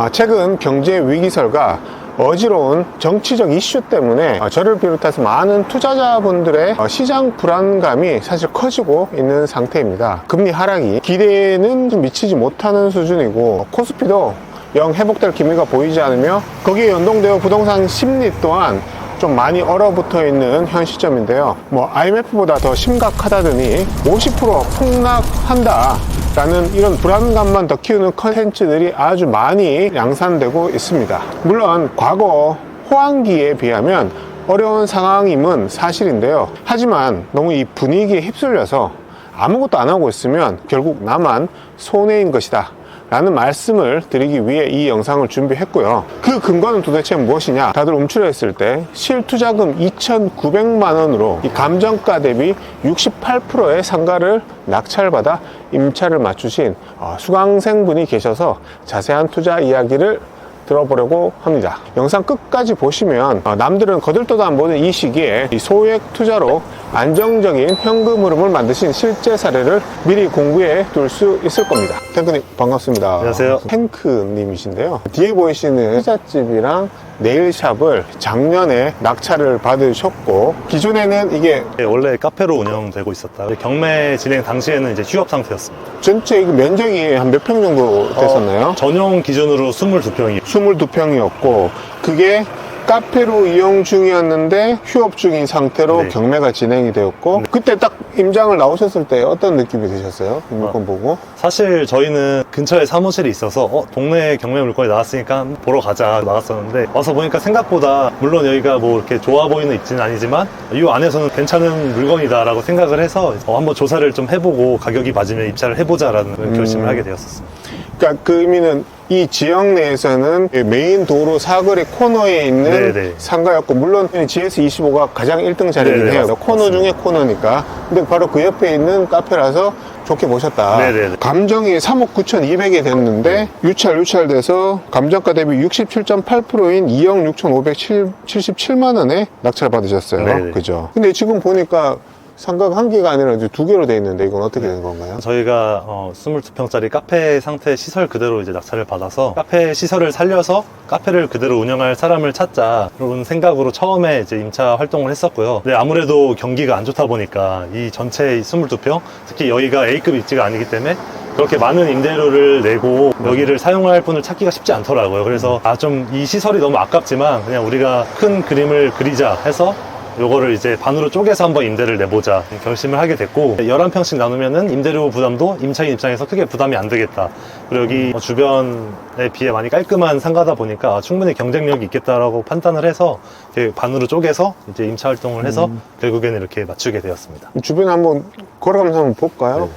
아, 최근 경제 위기설과 어지러운 정치적 이슈 때문에 어, 저를 비롯해서 많은 투자자분들의 어, 시장 불안감이 사실 커지고 있는 상태입니다. 금리 하락이 기대에는 좀 미치지 못하는 수준이고 코스피도 영 회복될 기미가 보이지 않으며 거기에 연동되어 부동산 심리 또한 좀 많이 얼어붙어 있는 현 시점인데요. 뭐 IMF보다 더 심각하다더니 50% 폭락한다. 라는 이런 불안감만 더 키우는 컨텐츠들이 아주 많이 양산되고 있습니다. 물론 과거 호황기에 비하면 어려운 상황임은 사실인데요. 하지만 너무 이 분위기에 휩쓸려서 아무것도 안 하고 있으면 결국 나만 손해인 것이다. 라는 말씀을 드리기 위해 이 영상을 준비했고요. 그 근거는 도대체 무엇이냐? 다들 움츠려있을 때 실투자금 2,900만 원으로 이 감정가 대비 68%의 상가를 낙찰받아 임차를 맞추신 어, 수강생분이 계셔서 자세한 투자 이야기를 들어보려고 합니다. 영상 끝까지 보시면 어, 남들은 거들떠도 안 보는 이 시기에 이 소액 투자로 안정적인 현금 흐름을 만드신 실제 사례를 미리 공부해 둘 수 있을 겁니다. 탱크님 반갑습니다. 안녕하세요. 탱크님이신데요. 뒤에 보이시는 피자집이랑 네일샵을 작년에 낙찰을 받으셨고 기존에는 이게 네, 원래 카페로 운영되고 있었다. 경매 진행 당시에는 이제 휴업 상태였습니다. 전체 이거 면적이 한 몇 평 정도 됐었나요? 어, 전용 기준으로 22평이 22평이었고 그게 카페로 이용 중이었는데 휴업 중인 상태로 네. 경매가 진행이 되었고 그때 딱 임장을 나오셨을 때 어떤 느낌이 드셨어요? 이 물건 보고 사실 저희는 근처에 사무실이 있어서 어, 동네 경매 물건이 나왔으니까 보러 가자 나갔었는데 와서 보니까 생각보다 물론 여기가 뭐 이렇게 좋아 보이는 입지는 아니지만 이 안에서는 괜찮은 물건이다라고 생각을 해서 어, 한번 조사를 좀 해보고 가격이 맞으면 입찰을 해보자라는 결심을 하게 되었었습니다. 그러니까 그 의미는 이 지역 내에서는 메인 도로 사거리 코너에 있는 네네. 상가였고 물론 GS25가 가장 1등 자리긴 네네, 해요 맞습니다. 코너 중에 코너니까 근데 바로 그 옆에 있는 카페라서 좋게 보셨다 네네네. 감정이 3억 9,200이 됐는데 유찰 유찰돼서 감정가 대비 67.8%인 2억 6,577만 원에 낙찰 받으셨어요 네네. 그죠 근데 지금 보니까 상가가 한 개가 아니라 이제 두 개로 돼 있는데 이건 어떻게 된 건가요? 저희가 어, 22평짜리 카페 상태 시설 그대로 이제 낙찰을 받아서 카페 시설을 살려서 카페를 그대로 운영할 사람을 찾자 그런 생각으로 처음에 이제 임차 활동을 했었고요. 근데 아무래도 경기가 안 좋다 보니까 이 전체 22평 특히 여기가 A급 입지가 아니기 때문에 그렇게 많은 임대료를 내고 여기를 사용할 분을 찾기가 쉽지 않더라고요. 그래서 아 좀 이 시설이 너무 아깝지만 그냥 우리가 큰 그림을 그리자 해서 요거를 이제 반으로 쪼개서 한번 임대를 내보자 결심을 하게 됐고 11평씩 나누면은 임대료 부담도 임차인 입장에서 크게 부담이 안 되겠다. 그리고 여기 어, 주변에 비해 많이 깔끔한 상가다 보니까 아, 충분히 경쟁력이 있겠다라고 판단을 해서 반으로 쪼개서 이제 임차 활동을 해서 결국에는 이렇게 맞추게 되었습니다. 주변에 한번 걸어가면서 한번 볼까요?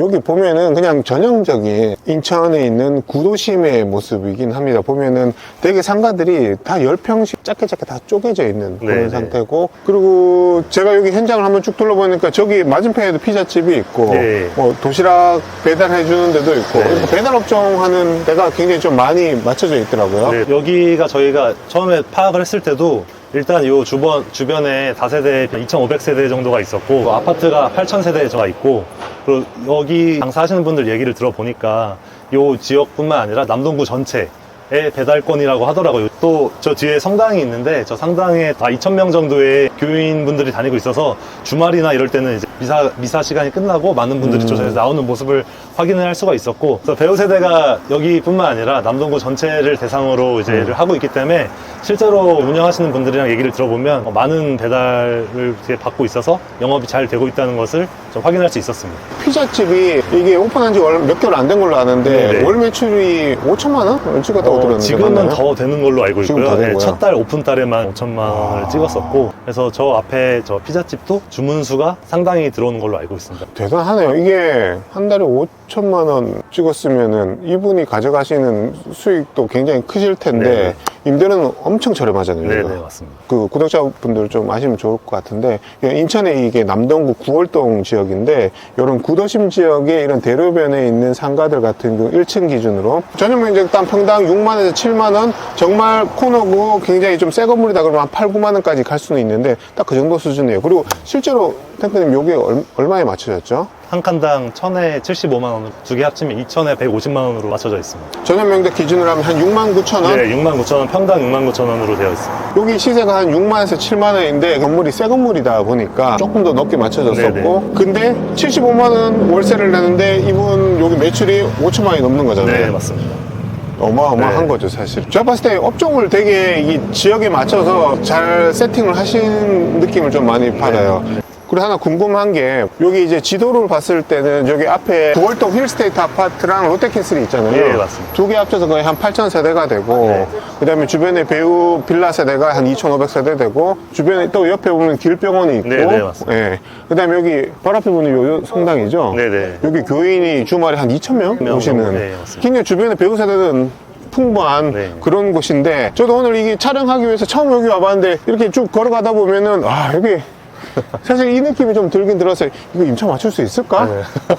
여기 보면은 그냥 전형적인 인천에 있는 구도심의 모습이긴 합니다. 보면은 되게 상가들이 다 10평씩 작게 작게 다 쪼개져 있는 그런 네네. 상태고 그리고 제가 여기 현장을 한번 쭉 둘러보니까 저기 맞은편에도 피자집이 있고 네. 뭐 도시락 배달해 주는 데도 있고 네. 배달 업종 하는 데가 굉장히 좀 많이 맞춰져 있더라고요. 네, 여기가 저희가 처음에 파악을 했을 때도 일단 요 주변, 주변에 다세대 2,500세대 정도가 있었고 또 아파트가 8,000세대가 있고 그리고 여기 장사하시는 분들 얘기를 들어보니까 요 지역뿐만 아니라 남동구 전체에 배달권이라고 하더라고요. 또 저 뒤에 성당이 있는데 저 성당에 다 2,000명 정도의 교인분들이 다니고 있어서 주말이나 이럴 때는 이제 미사, 미사 시간이 끝나고 많은 분들이 저 나오는 모습을 확인을 할 수가 있었고 그래서 배우 세대가 여기뿐만 아니라 남동구 전체를 대상으로 이제 를 하고 있기 때문에 실제로 운영하시는 분들이랑 얘기를 들어보면 어, 많은 배달을 받고 있어서 영업이 잘 되고 있다는 것을 좀 확인할 수 있었습니다. 피자집이 이게 오픈한 지 몇 개월 안 된 걸로 아는데 네네. 월 매출이 5천만 원 찍었다고 어, 들었는데 지금은 맞나요? 더 되는 걸로 알고 있고요. 더 되고요? 첫달 오픈 달에만 5천만 원을 아. 찍었었고 그래서 저 앞에 저 피자집도 주문 수가 상당히 들어오는 걸로 알고 있습니다. 대단하네요. 이게 한 달에 5천만 원 찍었으면은 이분이 가져가시는 수익도 굉장히 크실 텐데 네네. 임대료는 엄청 저렴하잖아요. 네. 네, 맞습니다. 그 구독자분들 좀 아시면 좋을 것 같은데 인천에 이게 남동구 구월동 지역인데 이런 구도심 지역에 이런 대로변에 있는 상가들 같은 경우 1층 기준으로 전용 면적 단 평당 6만 에서 7만 원 정말 코너고 굉장히 좀 새 건물이다 그러면 한 8, 9만 원까지 갈 수는 있는데 딱 그 정도 수준이에요. 그리고 실제로 탱크님 요게 얼, 얼마에 맞추셨죠? 한 칸당 1000에 75만 원, 두 개 합치면 2000에 150만 원으로 맞춰져 있습니다. 전용 명대 기준으로 하면 한 6만 9천 원? 네, 6만 9천 원, 평당 6만 9천 원으로 되어 있습니다. 여기 시세가 한 6만에서 7만 원인데 건물이 새 건물이다 보니까 조금 더 높게 맞춰졌었고 근데 75만 원 월세를 내는데 이분 여기 매출이 5천만 원이 넘는 거잖아요. 네, 맞습니다. 어마어마한 네. 거죠 사실. 제가 봤을 때 업종을 되게 이 지역에 맞춰서 잘 세팅을 하신 느낌을 좀 많이 받아요. 그리고 하나 궁금한 게 여기 이제 지도를 봤을 때는 여기 앞에 구월동 힐스테이트 아파트랑 롯데캐슬이 있잖아요. 네, 맞습니다. 두 개 합쳐서 거의 한 8천 세대가 되고 네. 그다음에 주변에 배우 빌라 세대가 한 2,500 세대 되고 주변에 또 옆에 보면 길병원이 있고 네, 네, 맞습니다. 예. 그다음에 여기 바로 앞에 보는 요 성당이죠. 네, 네. 여기 교인이 주말에 한 2,000명 명 오시는 네, 맞습니다. 굉장히 주변에 배우 세대는 풍부한 네. 그런 곳인데 저도 오늘 이게 촬영하기 위해서 처음 여기 와봤는데 이렇게 쭉 걸어가다 보면은 아 여기 사실 이 느낌이 좀 들긴 들었어요 이거 임차 맞출 수 있을까? 네.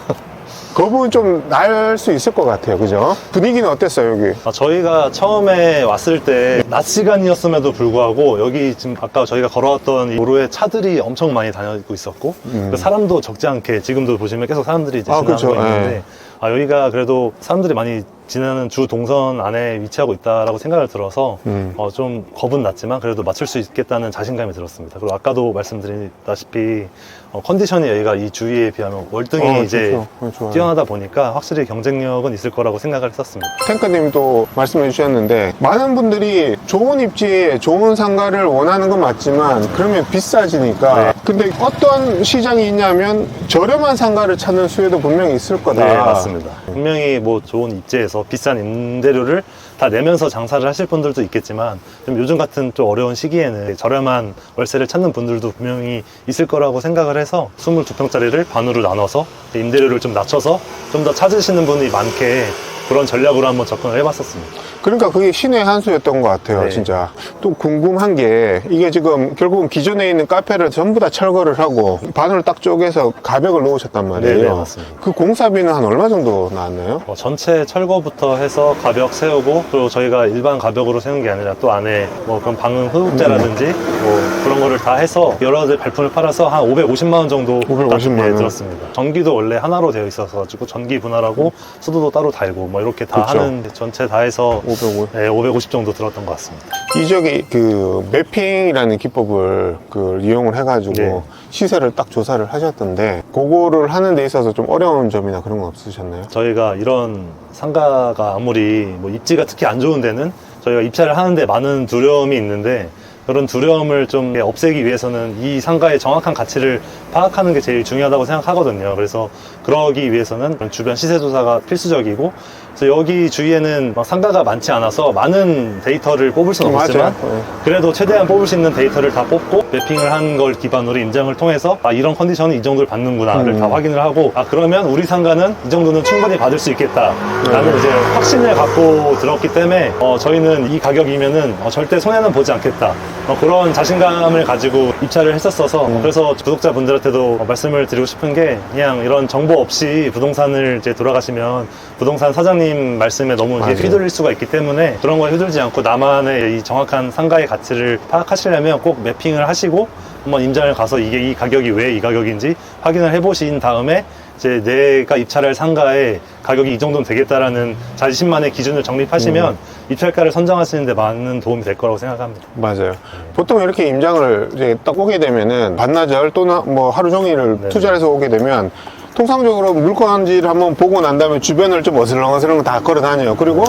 그 부분 좀 날 수 있을 것 같아요 그죠? 분위기는 어땠어요 여기? 아, 저희가 처음에 왔을 때 낮 시간이었음에도 불구하고 여기 지금 아까 저희가 걸어왔던 이 도로에 차들이 엄청 많이 다니고 있었고 그 사람도 적지 않게 지금도 보시면 계속 사람들이 이제 음. 아, 지나고 그렇죠. 있는데 예. 아, 여기가 그래도 사람들이 많이 지나는 주 동선 안에 위치하고 있다라고 생각을 들어서 음. 어, 좀 겁은 났지만 그래도 맞출 수 있겠다는 자신감이 들었습니다. 그리고 아까도 말씀드렸다시피 어, 컨디션이 여기가 이 주위에 비하면 월등히 어, 이제 좋죠. 뛰어나다 보니까 확실히 경쟁력은 있을 거라고 생각을 했었습니다. 탱크님도 말씀해 주셨는데 많은 분들이 좋은 입지에 좋은 상가를 원하는 건 맞지만 그러면 비싸지니까 네. 근데 어떤 시장이 있냐면 저렴한 상가를 찾는 수요도 분명히 있을 거다 네, 맞습니다. 분명히 뭐 좋은 입지에서 비싼 임대료를 다 내면서 장사를 하실 분들도 있겠지만 좀 요즘 같은 좀 어려운 시기에는 저렴한 월세를 찾는 분들도 분명히 있을 거라고 생각을 해서 22평짜리를 반으로 나눠서 임대료를 좀 낮춰서 좀 더 찾으시는 분이 많게 그런 전략으로 한번 접근을 해봤었습니다. 그러니까 그게 신의 한 수였던 것 같아요, 네. 진짜. 또 궁금한 게, 이게 지금 결국은 기존에 있는 카페를 전부 다 철거를 하고, 바늘을 딱 쪼개서 가벽을 놓으셨단 말이에요. 네, 네, 맞습니다. 그 공사비는 한 얼마 정도 나왔나요? 어, 전체 철거부터 해서 가벽 세우고 또 저희가 일반 가벽으로 세운 게 아니라 또 안에 뭐 그런 방음 흡입제라든지 뭐 그런 거를 다 해서 여러 가지 발품을 팔아서 한 550만 원 정도 550만 딱, 예, 원. 들었습니다. 전기도 원래 하나로 되어 있어서 가지고 전기 분할하고 수도도 따로 달고 뭐 이렇게 다 그쵸. 하는 전체 다 해서 550. 네, 550 정도 들었던 것 같습니다. 이 지역에 그 매핑이라는 기법을 그 이용을 해가지고 네. 시세를 딱 조사를 하셨던데, 그거를 하는 데 있어서 좀 어려운 점이나 그런 건 없으셨나요? 저희가 이런 상가가 아무리 뭐 입지가 특히 안 좋은 데는 저희가 입찰을 하는데 많은 두려움이 있는데 그런 두려움을 좀 없애기 위해서는 이 상가의 정확한 가치를 파악하는 게 제일 중요하다고 생각하거든요. 그래서 그러기 위해서는 주변 시세 조사가 필수적이고 그래서 여기 주위에는 막 상가가 많지 않아서 많은 데이터를 뽑을 수는 맞아요. 없지만 네. 그래도 최대한 뽑을 수 있는 데이터를 다 뽑고 매핑을 한 걸 기반으로 임장을 통해서 아 이런 컨디션은 이 정도를 받는구나를 음. 다 확인을 하고 아 그러면 우리 상가는 이 정도는 충분히 받을 수 있겠다라는 네. 이제 확신을 갖고 들었기 때문에 어, 저희는 이 가격이면은 어, 절대 손해는 보지 않겠다 어, 그런 자신감을 가지고 입찰을 했었어서 음. 그래서 구독자분들한테도 어, 말씀을 드리고 싶은 게 그냥 이런 정보 없이 부동산을 이제 돌아가시면 부동산 사장님 말씀에 너무 이제 맞아요. 휘둘릴 수가 있기 때문에 그런 거에 휘둘지 않고 나만의 이 정확한 상가의 가치를 파악하시려면 꼭 매핑을 하시고 한번 임장을 가서 이게 이 가격이 왜 이 가격인지 확인을 해보신 다음에 이제 내가 입찰할 상가의 가격이 이 정도는 되겠다라는 자신만의 기준을 정립하시면 음. 입찰가를 선정하시는데 많은 도움이 될 거라고 생각합니다. 맞아요. 보통 이렇게 임장을 이제 딱 오게 되면은 반나절 또는 뭐 하루 종일을 네. 투자를 해서 오게 되면 통상적으로 물건지를 한번 보고 난 다음에 주변을 좀 어슬렁어슬렁 다 걸어 다녀요. 그리고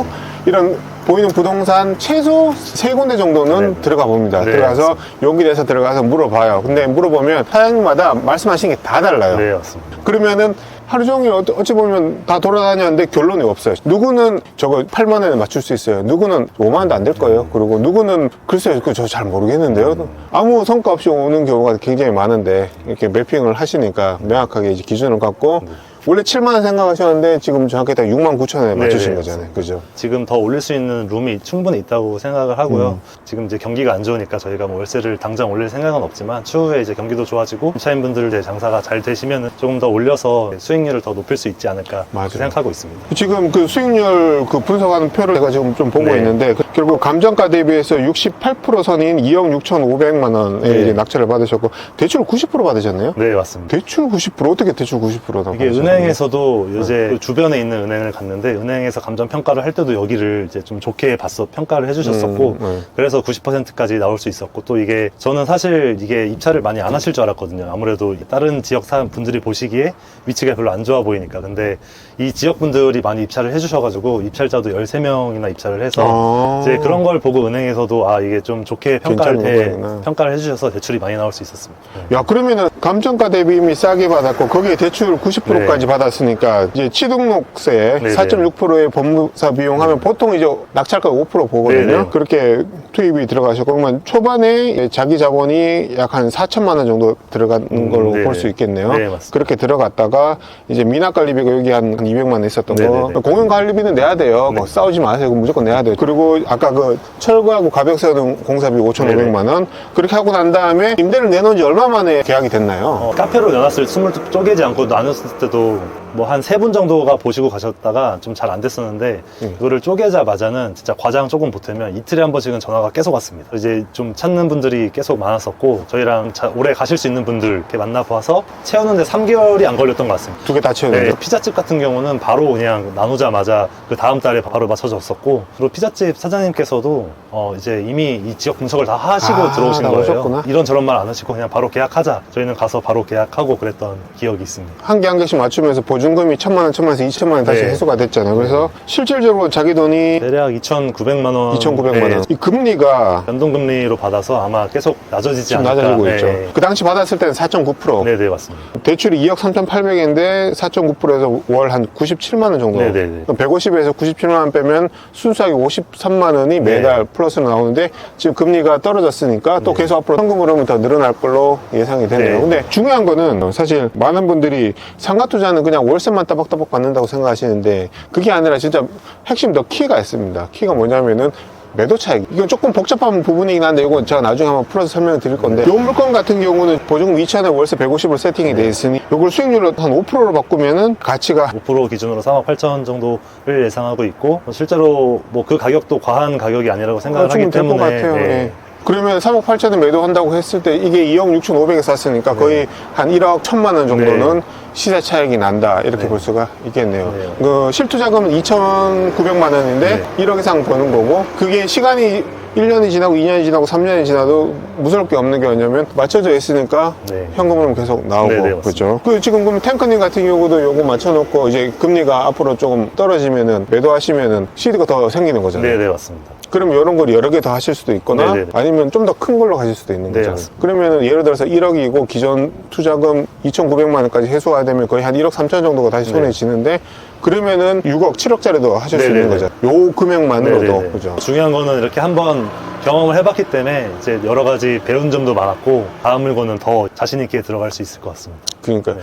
이런 보이는 부동산 최소 세 군데 정도는 네. 들어가 봅니다. 네, 들어가서 용기 내서 들어가서 물어봐요. 근데 물어보면 사장님마다 말씀하신 게다 달라요. 네, 맞습니다. 그러면은 하루 종일 어- 어찌 보면 다 돌아다녔는데 결론이 없어요. 누구는 저거 8만 원에 맞출 수 있어요. 누구는 5만 원도 안 될 거예요. 그리고 누구는 글쎄요, 그저잘 모르겠는데요. 아무 성과 없이 오는 경우가 굉장히 많은데 이렇게 매핑을 하시니까 명확하게 이제 기준을 갖고 원래 7만 원 생각하셨는데 지금 정확히 딱 6만 9천 원에 맞추신 네, 거잖아요. 그죠? 지금 더 올릴 수 있는 룸이 충분히 있다고 생각을 하고요. 음. 지금 이제 경기가 안 좋으니까 저희가 뭐 월세를 당장 올릴 생각은 없지만 추후에 이제 경기도 좋아지고 임차인분들 장사가 잘 되시면 조금 더 올려서 수익률을 더 높일 수 있지 않을까 맞아요. 그렇게 생각하고 있습니다. 지금 그 수익률 그 분석하는 표를 제가 지금 좀 보고 네. 있는데 그- 결국 감정가 대비해서 68% 선인 2억 6천5백만 원의 네. 이제 낙찰을 받으셨고 대출 90% 받으셨네요? 네, 맞습니다. 대출 90% 어떻게 대출 90%나 이게 은행 에서도 이제 그 주변에 있는 은행을 갔는데 은행에서 감정 평가를 할 때도 여기를 이제 좀 좋게 봤어 평가를 해주셨었고 음, 네. 그래서 90%까지 나올 수 있었고 또 이게 저는 사실 이게 입찰을 많이 안 하실 줄 알았거든요. 아무래도 다른 지역 사람 분들이 보시기에 위치가 별로 안 좋아 보이니까 근데 이 지역 분들이 많이 입찰을 해주셔가지고 입찰자도 13명이나 입찰을 해서 아. 이제 그런 걸 보고 은행에서도 아 이게 좀 좋게 평가를 해. 평가를 해주셔서 대출이 많이 나올 수 있었습니다. 네. 야 그러면은 감정가 대비 이미 싸게 받았고 거기에 대출 90%까지 받았으니까 이제 취등록세 네, 4.6%의 법무사 비용 하면 보통 이제 낙찰가 5% 보거든요. 네, 네. 그렇게 투입이 들어가셨고 그러면 초반에 자기 자본이 약 한 4천만 원 정도 들어가는 음, 걸로 네, 볼 네. 수 있겠네요. 네, 맞습니다. 그렇게 들어갔다가 이제 미납 관리비가 여기 한 200만 원 있었던 네, 거 네, 네. 공연 관리비는 내야 돼요. 뭐 싸우지 마세요. 무조건 내야 돼요. 그리고 아까 그 철거하고 가벽 세우는 공사비 5,500만 원 그렇게 하고 난 다음에 임대를 내놓은 지 얼마 만에 계약이 됐나요? 어, 카페로 내놨을 때 스물 쪼개지 않고 나눴을 때도 뭐 한 세 분 정도가 보시고 가셨다가 좀 잘 안 됐었는데 음. 이거를 쪼개자마자는 진짜 과장 조금 보태면 이틀에 한 번씩은 전화가 계속 왔습니다. 이제 좀 찾는 분들이 계속 많았었고 저희랑 자- 오래 가실 수 있는 분들 이렇게 만나봐서 채우는데 3개월이 안 걸렸던 것 같습니다. 두 개 다 채우는데 네, 피자집 같은 경우는 바로 그냥 나누자마자 그 다음 달에 바로 맞춰졌었고 그리고 피자집 사장님께서도 어 이제 이미 이 지역 분석을 다 하시고 아, 들어오신 거예요. 나오셨구나. 이런 저런 말 안 하시고 그냥 바로 계약하자. 저희는 가서 바로 계약하고 그랬던 기억이 있습니다. 한 개 한 개씩 맞추면서 보증금이 천만 원, 천만 원에서 이천만 원 다시 네. 해소가 됐잖아요. 그래서 실질적으로 자기 돈이 대략 2,900만 원. 2,900만 원. 네, 이 금리가 변동금리로 받아서 아마 계속 낮아지지 지금 않을까. 낮아지고 네. 있죠. 그 당시 받았을 때는 4.9%. 네, 네, 맞습니다. 대출이 2억 3,800인데 4.9%에서 월 한 97만 원 정도. 네 네네. 150에서 97만 원 빼면 순수하게 53만 원이 매달 플러스로 나오는데 지금 금리가 떨어졌으니까 또 계속 앞으로 현금으로 하면 더 늘어날 걸로 예상이 되네요. 네. 근데 중요한 거는 사실 많은 분들이 상가 투자는 그냥 월 세만 따박따박 받는다고 생각하시는데 그게 아니라 진짜 핵심 더 키가 있습니다. 키가 뭐냐면은 매도 차익. 이건 조금 복잡한 부분이긴 한데 이건 제가 나중에 한번 풀어서 설명을 드릴 건데 이 물건 같은 경우는 보증금 2천에 월세 150으로 세팅이 돼 있으니 이걸 수익률로 한 5%로 바꾸면은 가치가 5% 기준으로 3억 8천 정도를 예상하고 있고 실제로 뭐 그 가격도 과한 가격이 아니라고 생각을 하기 때문에 같아요. 네. 예. 그러면 3억 8천에 매도한다고 했을 때 이게 2억 6천 5백에 샀으니까 네. 거의 한 1억 1천만 원 정도는 시세 차익이 난다 이렇게 네. 볼 수가 있겠네요. 네. 그 실투 자금은 2,900만 원인데 네. 1억 이상 버는 거고 그게 시간이 1년이 지나고 2년이 지나고 3년이 지나도 무서울 게 없는 게 뭐냐면 맞춰져 있으니까 네. 현금으로 계속 나오고 네, 네. 그렇죠. 그 지금 그럼 탱크님 같은 경우도 요거 맞춰놓고 이제 금리가 앞으로 조금 떨어지면은 매도하시면은 시드가 더 생기는 거잖아요. 네, 네, 맞습니다. 그러면 이런 걸 여러 개 더 하실 수도 있거나 네네네. 아니면 좀 더 큰 걸로 가실 수도 있는 네, 거잖아요. 맞습니다. 그러면은 예를 들어서 1억이고 기존 투자금 2,900만 원까지 해소가 되면 거의 한 1억 3천 정도가 다시 손에 네. 쥐는데 그러면은 6억, 7억짜리도 하실 수 있는 네네네. 거죠. 요 금액만으로도 네네네. 그죠. 중요한 거는 이렇게 한번 경험을 해봤기 때문에 이제 여러 가지 배운 점도 많았고 다음 물건은 더 자신 있게 들어갈 수 있을 것 같습니다. 그러니까 네.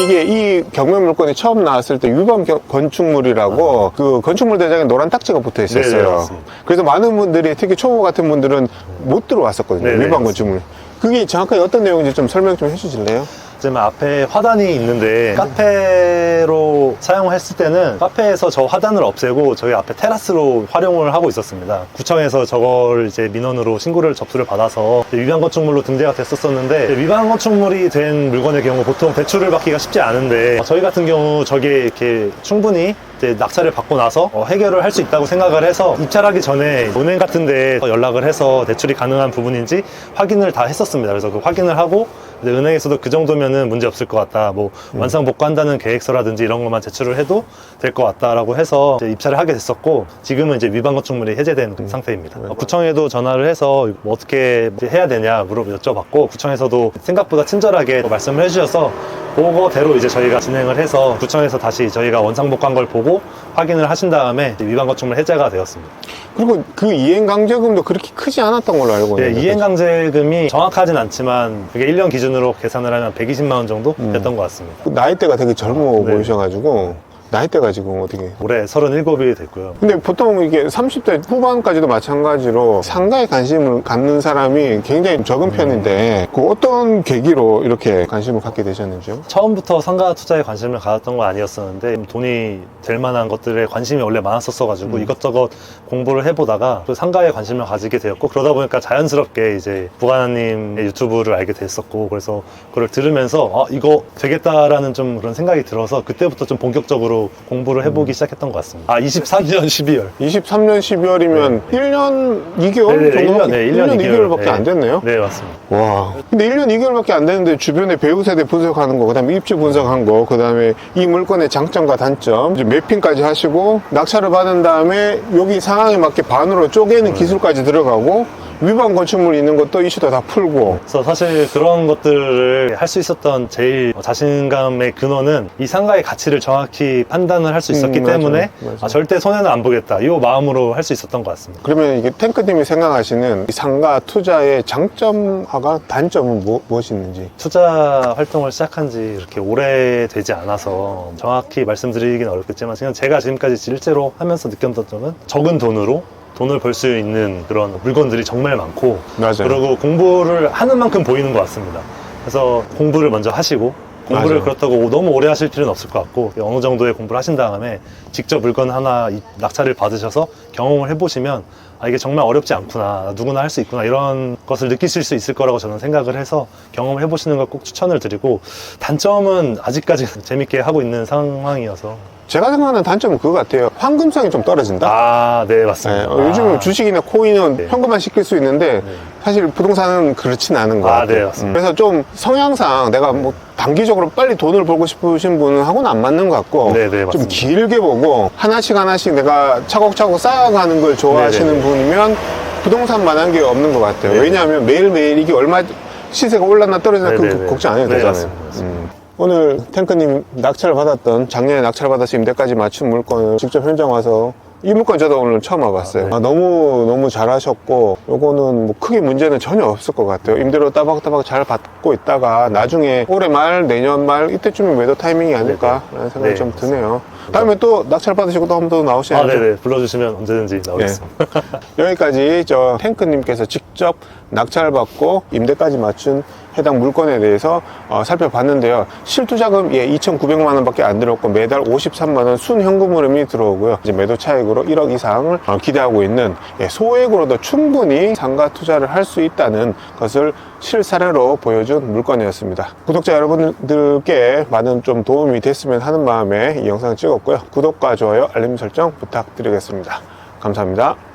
이게 이 경매 물건이 처음 나왔을 때 유방 겨- 건축물이라고 그 건축물 대장에 노란 딱지가 붙어 아. 네네, 있었어요. 맞습니다. 그래서 많은 분들이 특히 초보 같은 분들은 못 들어왔었거든요. 네 네, 유방 맞습니다. 건축물. 그게 정확하게 어떤 내용인지 좀 설명 좀 해주실래요? 지금 앞에 화단이 있는데 카페로 사용했을 때는 카페에서 저 화단을 없애고 저희 앞에 테라스로 활용을 하고 있었습니다. 구청에서 저걸 이제 민원으로 신고를 접수를 받아서 위반 건축물로 등재가 됐었었는데 위반 건축물이 된 물건의 경우 보통 대출을 받기가 쉽지 않은데 저희 같은 경우 저게 이렇게 충분히 낙찰을 받고 나서 어, 해결을 할 수 있다고 생각을 해서 입찰하기 전에 은행 같은 데 연락을 해서 대출이 가능한 부분인지 확인을 다 했었습니다. 그래서 그 확인을 하고 은행에서도 그 정도면은 문제 없을 것 같다. 뭐 완성 복구한다는 계획서라든지 이런 것만 제출을 해도 될 것 같다라고 해서 이제 입찰을 하게 됐었고 지금은 이제 위반 건축물이 해제된 상태입니다. 어, 구청에도 전화를 해서 뭐 어떻게 해야 되냐 물어 여쭤봤고 구청에서도 생각보다 친절하게 말씀을 해주셔서 그거대로 이제 저희가 진행을 해서 구청에서 다시 저희가 원상복구한 걸 보고 확인을 하신 다음에 위반 건축물 해제가 되었습니다. 그리고 그 이행강제금도 그렇게 크지 않았던 걸로 알고 네, 있는데. 이행강제금이 정확하진 않지만 그게 1년 기준으로 계산을 하면 120만 원 정도 됐던 것 같습니다. 그 나이대가 되게 젊어 네. 보이셔가지고 나이대가 지금 어떻게 올해 37이 됐고요. 근데 보통 이게 30대 후반까지도 마찬가지로 상가에 관심을 갖는 사람이 굉장히 적은 편인데 그 어떤 계기로 이렇게 관심을 갖게 되셨는지요? 처음부터 상가 투자에 관심을 가졌던 건 아니었었는데 돈이 될 만한 것들에 관심이 원래 많았었어가지고 이것저것 공부를 해보다가 또 상가에 관심을 가지게 되었고 그러다 보니까 자연스럽게 이제 부가나님의 유튜브를 알게 됐었고 그래서 그걸 들으면서 아 이거 되겠다라는 좀 그런 생각이 들어서 그때부터 좀 본격적으로 공부를 해보기 시작했던 것 같습니다. 아 23년 12월. 23년 12월이면 1년 2개월 네, 네, 정도? 1년, 네, 1년 2개월, 밖에 네. 안 됐네요. 네 맞습니다. 와. 근데 1년 2개월밖에 안 되는데 주변에 배우 세대 분석하는 거, 그 다음에 입지 분석한 거, 그 다음에 이 물건의 장점과 단점, 이제 매핑까지 하시고 낙찰을 받은 다음에 여기 상황에 맞게 반으로 쪼개는 네. 기술까지 들어가고 위반 건축물 있는 것도 이슈도 다 풀고 그래서 사실 그런 것들을 할 수 있었던 제일 자신감의 근원은 이 상가의 가치를 정확히 판단을 할 수 있었기 음, 맞아요. 때문에 맞아요. 아, 절대 손해는 안 보겠다 이 마음으로 할 수 있었던 것 같습니다. 그러면 이게 탱크님이 생각하시는 이 상가 투자의 장점과 단점은 뭐, 무엇이 있는지 투자 활동을 시작한 지 이렇게 오래되지 않아서 정확히 말씀드리긴 어렵겠지만 그냥 제가 지금까지 실제로 하면서 느꼈던 점은 적은 돈으로 돈을 벌 수 있는 그런 물건들이 정말 많고 맞아요. 그리고 공부를 하는 만큼 보이는 것 같습니다. 그래서 공부를 먼저 하시고 공부를 맞아요. 그렇다고 너무 오래 하실 필요는 없을 것 같고 어느 정도의 공부를 하신 다음에 직접 물건 하나 이- 낙찰을 받으셔서 경험을 해보시면 아 이게 정말 어렵지 않구나 누구나 할 수 있구나 이런 것을 느끼실 수 있을 거라고 저는 생각을 해서 경험을 해보시는 걸 꼭 추천을 드리고 단점은 아직까지 재밌게 하고 있는 상황이어서 제가 생각하는 단점은 그거 같아요. 황금성이 좀 떨어진다. 아네 네, 맞습니다. 어, 요즘은 아, 주식이나 코인은 네. 현금만 시킬 수 있는데 네. 사실 부동산은 그렇진 않은 것 아, 같아요. 네, 맞습니다. 그래서 좀 성향상 내가 뭐 단기적으로 빨리 돈을 벌고 싶으신 분은 하고는 안 맞는 것 같고 네, 네, 좀. 길게 보고 하나씩 하나씩 내가 차곡차곡 쌓아가는 걸 좋아하시는 네, 네, 네. 분이면 부동산만한 게 없는 것 같아요. 네. 왜냐하면 매일매일 이게 얼마 시세가 올랐나 떨어지나 네, 그 네, 네. 걱정 안 해도 네, 되잖아요. 맞습니다, 맞습니다. 음. 오늘 탱크님 낙찰을 받았던 작년에 낙찰을 받아서 임대까지 맞춘 물건을 직접 현장 와서 이 물건 저도 오늘 처음 와봤어요. 아, 네. 아, 너무 너무 잘하셨고 요거는 뭐 크게 문제는 전혀 없을 것 같아요. 임대료 따박따박 잘 받고 있다가 나중에 올해 말 내년 말 이때쯤이 매도 타이밍이 아닐까라는 생각이 네, 좀. 드네요. 다음에 또 낙찰 받으시고 또 한 번더아 나오셔야죠. 네네 불러주시면 언제든지 나오겠습니다. 여기까지 저 탱크님께서 직접 낙찰 받고 임대까지 맞춘 해당 물건에 대해서 어, 살펴봤는데요. 실투자금 예 2,900만 원밖에 안 들었고 매달 53만 원 순현금 흐름이 들어오고요. 이제 매도 차익으로 1억 이상을 어, 기대하고 있는 예, 소액으로도 충분히 상가 투자를 할 수 있다는 것을 실사례로 보여준 물건이었습니다. 구독자 여러분들께 많은 좀 도움이 됐으면 하는 마음에 이 영상을 찍었고요. 구독과 좋아요, 알림 설정 부탁드리겠습니다. 감사합니다.